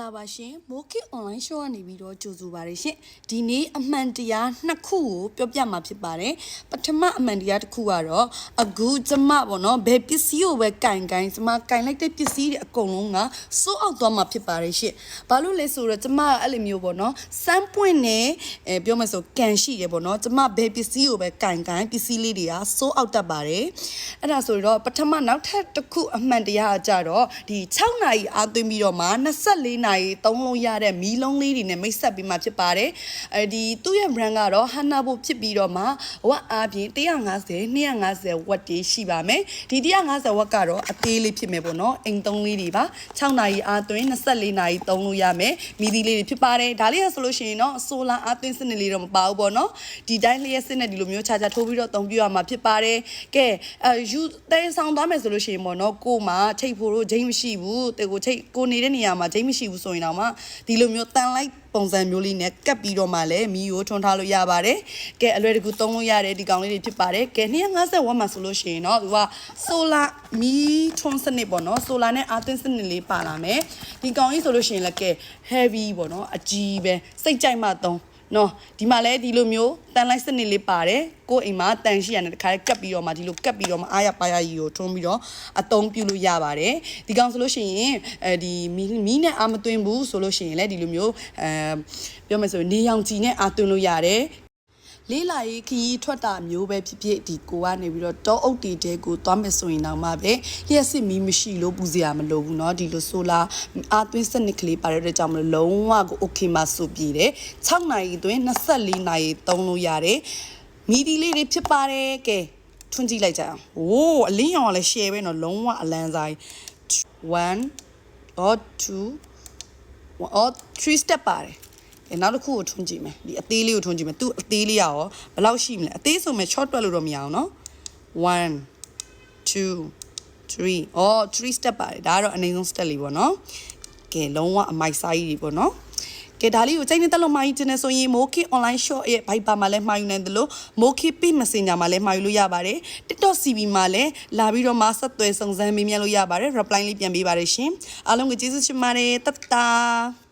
လာပါရှင်မိုးကစ် online show ကနေပြီးတော့ကြိုဆိုပါရရှင်ဒီနေ့အမှန်တရားနှစ်ခုကိုပြောပြမှာဖြစ်ပါတယ်ပထမအမှန်တရားတစ်ခုကတော့အခုကျမပေါ့နော်ဘယ်ပစ္စည်းကိုပဲကင်ကင်ကျမကင်လိုက်တဲ့ပစ္စည်းတွေအကုန်လုံးကစိုးအောက်သွားမှာဖြစ်ပါတယ်ရှင်ဘာလို့လဲဆိုတော့ကျမအဲ့လိုမျိုးပေါ့နော်စမ်းပွင့်နေအဲပြောမယ်ဆိုကန်ရှိတယ်ပေါ့နော်ကျမဘယ်ပစ္စည်းကိုပဲကင်ကင်ပစ္စည်းလေးတွေကစိုးအောက်တတ်ပါတယ်အဲ့ဒါဆိုတော့ပထမနောက်ထပ်တစ်ခုအမှန်တရားကကြတော့ဒီ6နာရီအားသွင်းပြီးတော့မှ24နာရီသုံးလုံးရတဲ့မီးလုံးလေးတွေနဲ့မိတ်ဆက်ပြီးမှဖြစ်ပါတယ်အဲဒီသူ့ရဲ့ brand ကတော့ Hanabo ဖြစ်ပြီးတော့မှဝက်အားဖြင့်150 250ဝက်တေးရှိပါမယ်ဒီ150ဝက်ကတော့အသေးလေးဖြစ်မယ်ပေါ့နော်အိမ်သုံးလေးတွေပါ6နာရီအားသွင်း24နာရီသုံးလို့ရမယ်မီဒီလေးတွေဖြစ်ပါတယ်ဒါလေးကဆိုလို့ရှိရင်တော့ဆိုလာအားသွင်းစနစ်လေးတော့မပါဘူးပေါ့နော်ဒီတိုင်းလျက်စနစ်ဒီလိုမျိုးခြားခြားထိုးပြီးတော့အသုံးပြုရမှာဖြစ်ပါတယ်ကဲအဲယူတဲဆောင်သွားမယ်ဆိုလို့ရှိရင်ပေါ့နော်ကို့မှာချိတ်ဖို့တော့ဂျိမ်းမရှိဘူးတေကိုချိတ်ကိုနေတဲ့နေရာမှာဂျိမ်းမရှိဘူးဆိုရင်တော့မှဒီလိုမျိုးတန်လိုက်ပုံစံမျိုးလေးနဲ့ကတ်ပြီးတော့မှလည်းမီးကိုထွန်းထားလို့ရပါတယ်။ကဲအလွယ်တကူသုံးလို့ရတယ်ဒီကောင်လေးတွေဖြစ်ပါတယ်။ကဲ250ဝက်မှာဆိုလို့ရှိရင်တော့သူကဆိုလာမီးထွန်းစနစ်ပေါ့နော်။ဆိုလာနဲ့အာသင်းစနစ်လေးပါလာမယ်။ဒီကောင်ကြီးဆိုလို့ရှိရင်လည်းကဲ heavy ပေါ့နော်။အကြီးပဲစိတ်ကြိုက်မှသုံး နော်ဒီမှာလည်းဒီလိုမျိုးတန်လိုက်စနစ်လေးပါတယ်ကိုယ့်အိမ်မှာတန်ရှိရတယ်တခါလေးကတ်ပြီးတော့မှဒီလိုကတ်ပြီးတော့မှအားရပါရကြီးကိုထွန်းပြီးတော့အသုံးပြုလို့ရပါတယ်ဒီကောင်ဆိုလို့ရှိရင်အဲဒီမီးမီးနဲ့အာမသွင်းဘူးဆိုလို့ရှိရင်လည်းဒီလိုမျိုးအဲပြောမယ်ဆိုရင်နေရောင်ခြည်နဲ့အာသွင်းလို့ရတယ် လေးလာရေးခီးထွက်တာမျိုးပဲဖြစ်ဖြစ်ဒီကိုကနေပြီးတော့တောအုပ်တီတဲကိုသွားမယ်ဆိုရင်တော့မှပဲလျှက်စစ်မီးမရှိလို့ပူစရာမလိုဘူးเนาะဒီလိုဆိုလာအာသွင်းစနစ်ကလေးပါတဲ့အတွက်ကြောင့်မလို့လုံးဝကို okay မှဆိုပြည့်တယ်6နိုင်အတွင်း24နိုင်သုံးလို့ရတယ်မီဒီလေးတွေဖြစ်ပါတယ်ကဲထွန်းကြည့်လိုက်ကြအောင်โอ้အလင်းရောင်ကလည်း share ပဲเนาะလုံးဝအလန်းဆိုင်1 or 2 or 3 step ပါတယ် အဲနောက်တစ်ခုကိုထွန်းကြည့်မယ်ဒီအသေးလေးကိုထွန်းကြည့်မယ်သူ့အသေးလေးရောဘယ်လောက်ရှိမလဲအသေးဆိုမဲ့ short တွက်လို့တော့မရအောင်နော်1 2 3 oh 3 step ပါတယ်ဒါကတော့အနည်းဆုံး step လေးပေါ့နော်ကဲလုံးဝအမိုက်စာကြီးတွေပေါ့နော်ကဲဒါလေးကိုချိန်နေတက်လို့မှာယူတင်နေဆိုရင် Moki online shop ရဲ့ Viber မှာလည်းမှာယူနိုင်တယ်လို့ Moki Pay Messenger မှာလည်းမှာယူလို့ရပါတယ် TikTok CB မှာလည်းလာပြီးတော့မှဆက်သွယ်စုံစမ်းမေးမြန်းလို့ရပါတယ် reply လေးပြန်ပေးပါတယ်ရှင်အားလုံးကိုကျေးဇူးရှင်ပါတယ်တတ်တာ